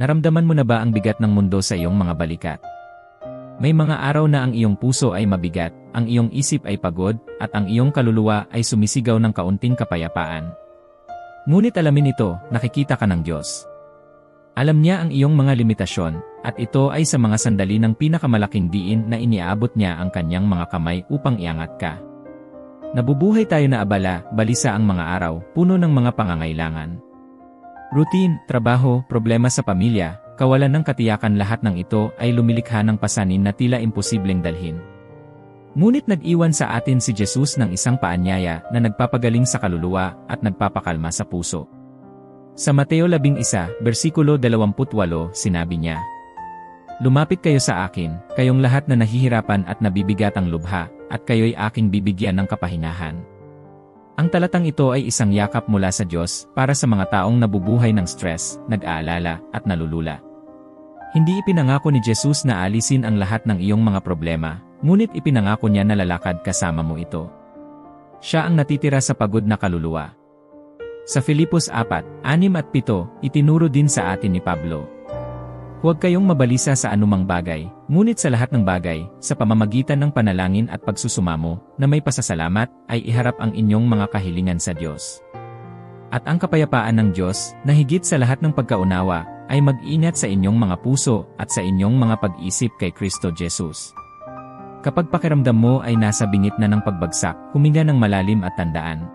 Naramdaman mo na ba ang bigat ng mundo sa iyong mga balikat? May mga araw na ang iyong puso ay mabigat, ang iyong isip ay pagod, at ang iyong kaluluwa ay sumisigaw ng kaunting kapayapaan. Ngunit alamin ito, nakikita ka ng Diyos. Alam niya ang iyong mga limitasyon, at ito ay sa mga sandali ng pinakamalaking diin na iniabot niya ang kanyang mga kamay upang iangat ka. Nabubuhay tayo na abala, balisa ang mga araw, puno ng mga pangangailangan. Routine, trabaho, problema sa pamilya, kawalan ng katiyakan lahat ng ito ay lumilikha ng pasanin na tila imposibleng dalhin. Ngunit nag-iwan sa atin si Jesus ng isang paanyaya na nagpapagaling sa kaluluwa at nagpapakalma sa puso. Sa Mateo 11, versikulo 28, sinabi niya, Lumapit kayo sa akin, kayong lahat na nahihirapan at nabibigat ang lubha, at kayo'y aking bibigyan ng kapahinahan. Ang talatang ito ay isang yakap mula sa Diyos para sa mga taong nabubuhay ng stress, nag-aalala, at nalulula. Hindi ipinangako ni Jesus na alisin ang lahat ng iyong mga problema, ngunit ipinangako niya na lalakad kasama mo ito. Siya ang natitira sa pagod na kaluluwa. Sa Filipos 4, 6 at 7, itinuro din sa atin ni Pablo, Huwag kayong mabalisa sa anumang bagay, ngunit sa lahat ng bagay, sa pamamagitan ng panalangin at pagsusumamo, na may pasasalamat, ay iharap ang inyong mga kahilingan sa Diyos. At ang kapayapaan ng Diyos, na higit sa lahat ng pagkaunawa, ay mag-ingat sa inyong mga puso at sa inyong mga pag-isip kay Kristo Jesus. Kapag pakiramdam mo ay nasa bingit na ng pagbagsak, huminga ng malalim at tandaan.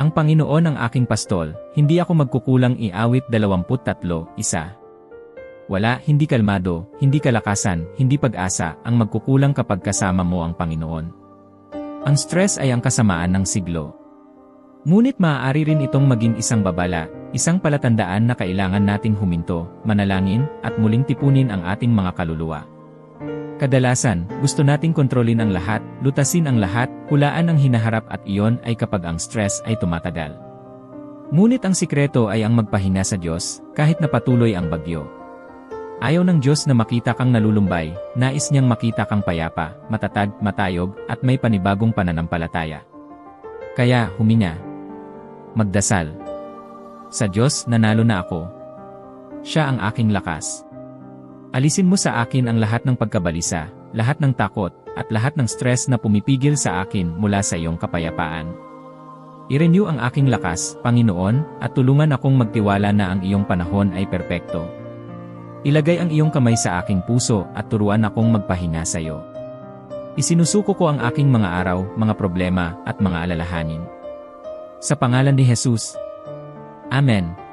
Ang Panginoon ang aking pastol, hindi ako magkukulang iawit 23, isa. Wala, hindi kalmado, hindi kalakasan, hindi pag-asa ang magkukulang kapag kasama mo ang Panginoon. Ang stress ay ang kasamaan ng siglo. Ngunit maaari rin itong maging isang babala, isang palatandaan na kailangan nating huminto, manalangin, at muling tipunin ang ating mga kaluluwa. Kadalasan, gusto nating kontrolin ang lahat, lutasin ang lahat, hulaan ang hinaharap at iyon ay kapag ang stress ay tumatagal. Ngunit ang sikreto ay ang magpahina sa Diyos, kahit na patuloy ang bagyo. Ayaw ng Diyos na makita kang nalulumbay, nais niyang makita kang payapa, matatag, matayog, at may panibagong pananampalataya. Kaya, huminga. Magdasal. Sa Diyos, nanalo na ako. Siya ang aking lakas. Alisin mo sa akin ang lahat ng pagkabalisa, lahat ng takot, at lahat ng stress na pumipigil sa akin mula sa iyong kapayapaan. I-renew ang aking lakas, Panginoon, at tulungan akong magtiwala na ang iyong panahon ay perpekto. Ilagay ang iyong kamay sa aking puso at turuan akong magpahinga sa iyo. Isinusuko ko ang aking mga araw, mga problema, at mga alalahanin. Sa pangalan ni Jesus. Amen.